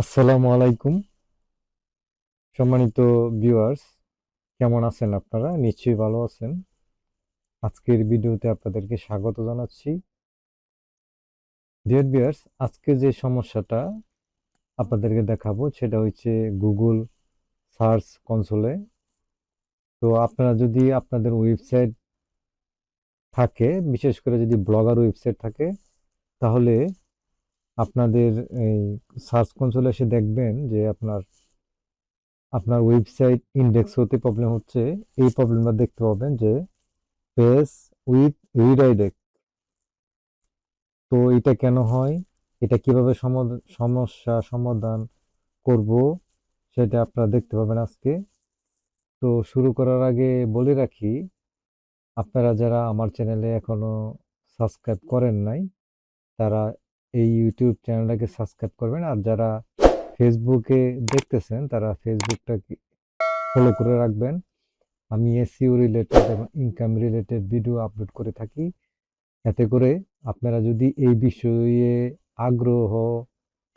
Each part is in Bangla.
আসসালামু আলাইকুম। সম্মানিত ভিউয়ার্স, কেমন আছেন আপনারা? নিশ্চয়ই ভালো আছেন। আজকের ভিডিওতে আপনাদেরকে স্বাগত জানাচ্ছি। ডিয়ার ভিউয়ার্স, আজকে যে সমস্যাটা আপনাদেরকে দেখাবো সেটা হচ্ছে গুগল সার্চ কনসোলে। তো আপনারা যদি আপনাদের ওয়েবসাইট থাকে, বিশেষ করে যদি ব্লগার ওয়েবসাইট থাকে, তাহলে আপনাদের এই সার্চ কনসোলে এসে দেখবেন যে আপনার আপনার ওয়েবসাইট ইন্ডেক্স হতে প্রবলেম হচ্ছে। এই প্রবলেমটা দেখতে পাবেন যে পেজ উইথ রিডাইরেক্ট তো এটা কেন হয়? এটা কীভাবে সমস্যা সমাধান করব সেটা আপনারা দেখতে পাবেন আজকে। তো শুরু করার আগে বলে রাখি, আপনারা যারা আমার চ্যানেলে এখনও সাবস্ক্রাইব করেন নাই, তারা এই ইউটিউব চ্যানেলটাকে সাবস্ক্রাইব করবেন। আর যারা ফেসবুকে দেখতেছেন, তারা ফেসবুকটাকে ফলো করে রাখবেন। আমি এসইও রিলেটেড এবং ইনকাম রিলেটেড ভিডিও আপলোড করে থাকি। এতে করে আপনারা যদি এই বিষয়ে আগ্রহ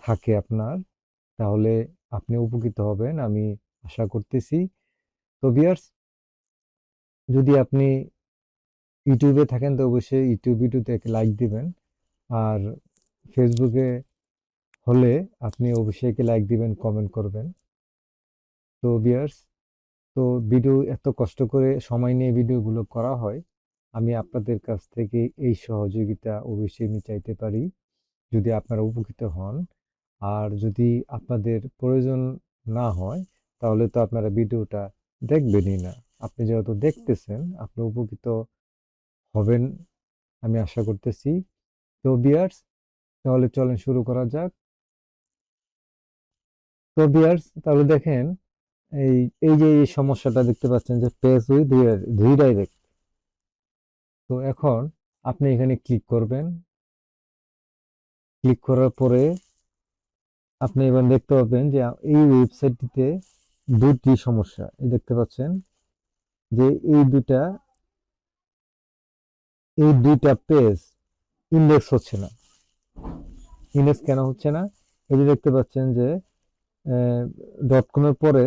থাকে আপনার, তাহলে আপনি উপকৃত হবেন, আমি আশা করতেছি। তো বিয়ার্স যদি আপনি ইউটিউবে থাকেন, তো অবশ্যই ইউটিউব ভিডিওতে লাইক দিবেন। আর ফেসবুকে হলে আপনি অবশ্যই লাইক দিবেন কমেন্ট করবেন। তো বিয়ার্স তো ভিডিও এত কষ্ট করে সময় নিয়ে ভিডিওগুলো করা হয়, আমি আপনাদের কাছ থেকে এই সহযোগিতা অবশ্যই আমি চাইতে পারি, যদি আপনারা উপকৃত হন। আর যদি আপনাদের প্রয়োজন না হয়, তাহলে তো আপনারা ভিডিওটা দেখবেনই না। আপনি যেহেতু দেখতেছেন, আপনি উপকৃত হবেন, আমি আশা করতেছি। তো বিয়ার্স তাহলে চলেন শুরু করা যাক। তো বিয়ার্স তাহলে দেখেন, এই এই যে এই সমস্যাটা দেখতে পাচ্ছেন যে পেজ উইথ রিডাইরেক্ট তো এখন আপনি এখানে ক্লিক করবেন। ক্লিক করার পরে আপনি এবার দেখতে পাবেন যে এই ওয়েবসাইটটিতে দুটি সমস্যা। এই দেখতে পাচ্ছেন যে এই দুটা এই দুইটা পেজ ইন্ডেক্স হচ্ছে না। ইন্ডেক্স কেন হচ্ছে না। এই যে দেখতে পাচ্ছেন যে ডট কমের পরে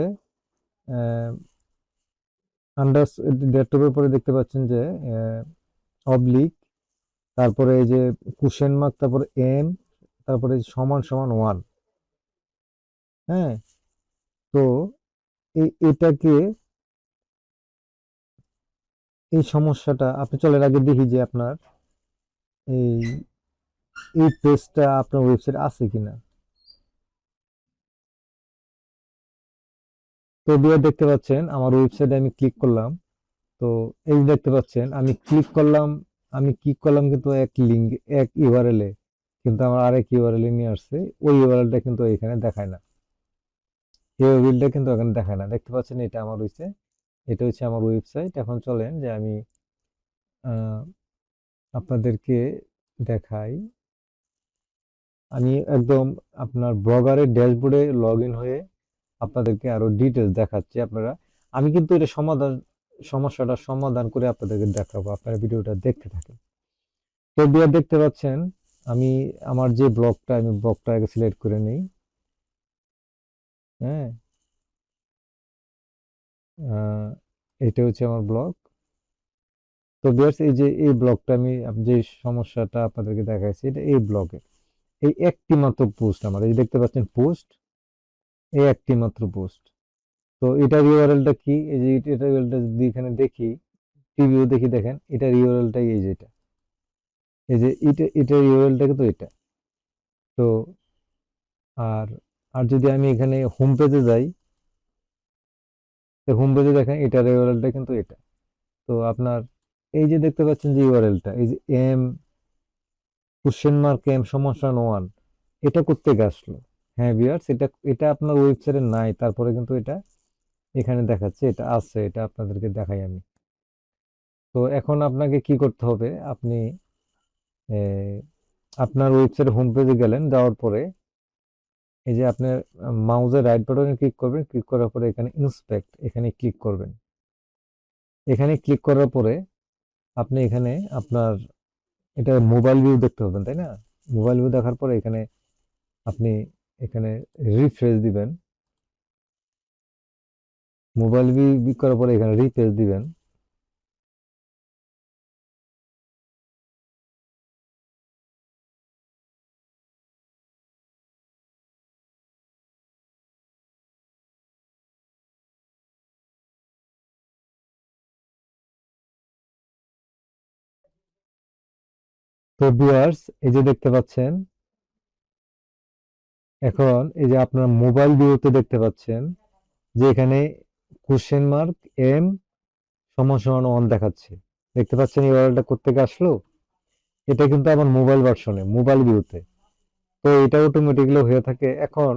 আন্ডার ডেটটপের পরে দেখতে পাচ্ছেন যে অবলিক তারপরে এই যে কুশন মার্ক তারপরে এম তারপরে সমান সমান ওয়ান হ্যাঁ? তো এই, এটাকে এই সমস্যাটা, আপনি চলের আগে দেখি যে আপনার এই এই পেজটা আপনার ওয়েবসাইট আছে কিনা? তো বিয়ে দেখতে পাচ্ছেন, আমার ওয়েবসাইটে আমি ক্লিক করলাম। তো এই দেখতে পাচ্ছেন, আমি ক্লিক করলাম, আমি ক্লিক করলাম কিন্তু এক লিঙ্ক এক ইউআরএল কিন্তু আমার আরেক ইউআরএল নিয়ে আসছে, ওই ইউআরএলটা কিন্তু এখানে দেখায় না। এই ইউআরএলটা কিন্তু এখানে দেখায় না। দেখতে পাচ্ছেন এটা আমার হচ্ছে এটা হচ্ছে আমার ওয়েবসাইট এখন চলেন যে আমি আপনাদেরকে দেখাই। আমি একদম আপনার ব্লগারের ড্যাশবোর্ডে লগ ইন হয়ে আপনাদেরকে আরও ডিটেলস দেখাচ্ছি আপনারা। আমি কিন্তু এটা সমাধান, সমস্যাটা সমাধান করে আপনাদেরকে দেখাবো, আপনারা ভিডিওটা দেখতে থাকেন। তো বিয়ার দেখতে পাচ্ছেন, আমি আমার যে ব্লগটা আমি ব্লগটা আগে সিলেক্ট করে নিই। হ্যাঁ। এটা হচ্ছে আমার ব্লগ তো বিয়ার্স এই যে, এই ব্লগটা আমি যে সমস্যাটা আপনাদেরকে দেখাইছি, এটা এই ব্লগে এই একটি মাত্র পোস্ট আমার, এই দেখতে পাচ্ছেন পোস্ট এই একটি মাত্র পোস্ট তো এটার ইউআরএলটা কি? এই যে এটার ইউআরএলটা যদি এখানে দেখি টিভিও দেখি দেখেন, এটার ইউআরএলটাই এই যে এটা। এই যে এটা, এটার ইউআরএলটা কিন্তু এটা। তো আর আর যদি আমি এখানে হোম পেজে যাই, তো হোম পেজে দেখেন, এটার ইউআরএলটা কিন্তু এটা। তো আপনার, এই যে দেখতে পাচ্ছেন যে ইউআরএলটা এই যে এম কোশ্চেন মার্ক এম সমস্যা ওয়ান এটা করতে আসলো? হ্যাঁ বিয়ার্স এটা এটা আপনার ওয়েবসাইটে নাই, তারপরে কিন্তু এটা এখানে দেখাচ্ছে, এটা আছে, এটা আপনাদেরকে দেখাই আমি। তো এখন আপনাকে কি করতে হবে, আপনি আপনার ওয়েবসাইট হোম পেজে গেলেন, যাওয়ার পরে এই যে আপনার মাউজের রাইট বাটনে ক্লিক করবেন ক্লিক করার পরে এখানে ইন্সপেক্ট এখানে ক্লিক করবেন। এখানে ক্লিক করার পরে আপনি এখানে আপনার এটা মোবাইল ভিউ দেখতে পাবেন, তাই না? মোবাইল ভিউ দেখার পরে এখানে আপনি এখানে রিফ্রেশ দিবেন। মোবাইল ভিউ করার পরে এখানে রিফ্রেশ দিবেন। তো ভিউয়ার্স এই যে দেখতে পাচ্ছেন, এখন এই যে আপনার মোবাইল ভিউতে দেখতে পাচ্ছেন, যে এখানে কোশ্চেন মার্ক এম সমান সমান ওয়ান দেখাচ্ছে। দেখতে পাচ্ছেন এই ওয়ার্ডটা কোথেকে আসলো? এটা কিন্তু আমার মোবাইল ভার্সনে মোবাইল ভিউতে তো এটা অটোমেটিকলি হয়ে থাকে এখন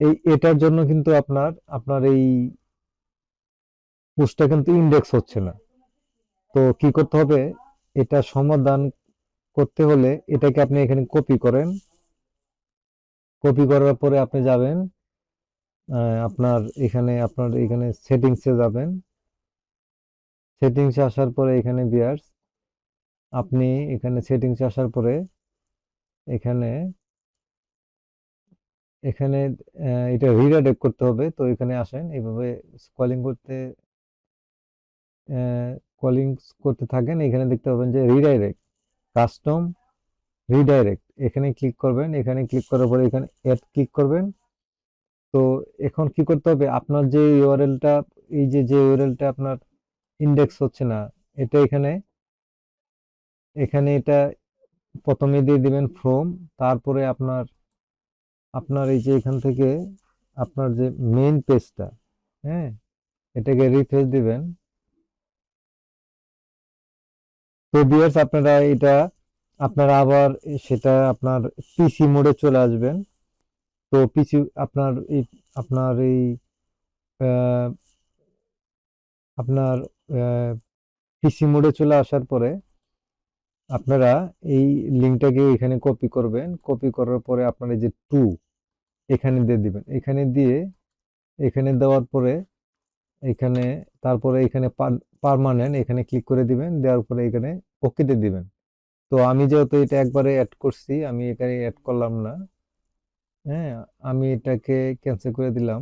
এই এটার জন্য কিন্তু আপনার আপনার এই পোস্টটা কিন্তু ইন্ডেক্স হচ্ছে না। তো কি করতে হবে? এটা সমাধান করতে হলে এটাকে আপনি এখানে কপি করেন। কপি করার পরে আপনি যাবেন আপনার এখানে আপনার এখানে সেটিংসে যাবেন। সেটিংসে আসার পরে এখানে বিয়ার্স আপনি এখানে সেটিংসে আসার পরে এখানে এখানে এটা রিডাইরেক্ট করতে হবে। তো এখানে আসেন এইভাবে স্কলিং করতে কলিং করতে থাকেন, এখানে দেখতে পাবেন যে রিডাইরেক্ট কাস্টম রিডাইরেক্ট এখানে ক্লিক করবেন, এখানে ক্লিক করার পরে এখানে অ্যাড ক্লিক করবেন। তো এখন কি করতে হবে? আপনার যে ইউআরএলটা এই যে যে ইউআরএলটা আপনার ইন্ডেক্স হচ্ছে না, এটা এখানে এখানে এটা প্রথমে দিয়ে দিবেন ফ্রম তারপরে আপনার আপনার এই যে এখান থেকে আপনার যে মেইন পেজটা হ্যাঁ এটাকে রিফ্রেশ দিবেন। তো ভিউয়ার্স আপনারা এটা, আপনারা আবার সেটা আপনার পিসি মোডে চলে আসবেন। তো পিসি আপনার এই আপনার এই আপনার পিসি মোডে চলে আসার পরে আপনারা এই লিঙ্কটাকে এখানে কপি করবেন। কপি করার পরে আপনারা যে টু এখানে দিয়ে দিবেন। এখানে দিয়ে, এখানে দেওয়ার পরে এখানে, তারপরে এখানে পার্মানেন্ট এখানে ক্লিক করে দিবেন, দেওয়ার পরে এখানে ওকেতে দিবেন। তো আমি যেহেতু এটা একবারে অ্যাড করছি, আমি এখানে অ্যাড করলাম না হ্যাঁ আমি এটাকে ক্যান্সেল করে দিলাম।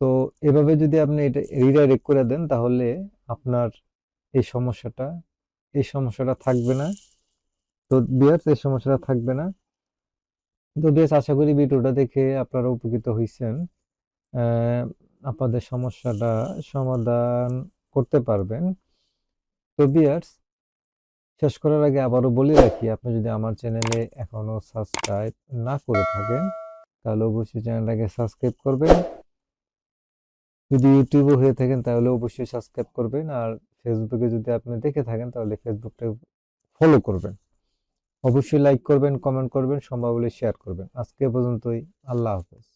তো এভাবে যদি আপনি এটা রিডাইরেক্ট করে দেন, তাহলে আপনার এই সমস্যাটা এই সমস্যাটা থাকবে না। তো বিয়ার্স, এই সমস্যাটা থাকবে না। তো বেশ আশা করি ভিডিওটা দেখে আপনারা উপকৃত হয়েছেন আপনাদের সমস্যাটা সমাধান করতে পারবেন। তো বিয়ার্স শেষ করার আগে আবারও বলে রাখি, আপনি যদি আমার চ্যানেলে এখনও সাবস্ক্রাইব না করে থাকেন, তাহলে অবশ্যই চ্যানেলটাকে সাবস্ক্রাইব করবেন। যদি ইউটিউবে হয়ে থাকেন, তাহলে অবশ্যই সাবস্ক্রাইব করবেন। আর ফেসবুকে যদি আপনি দেখে থাকেন, তাহলে ফেসবুকটা ফলো করবেন। অবশ্যই লাইক করবেন, কমেন্ট করবেন সম্ভব হলে শেয়ার করবেন। আজকে পর্যন্তই। আল্লাহ হাফেজ।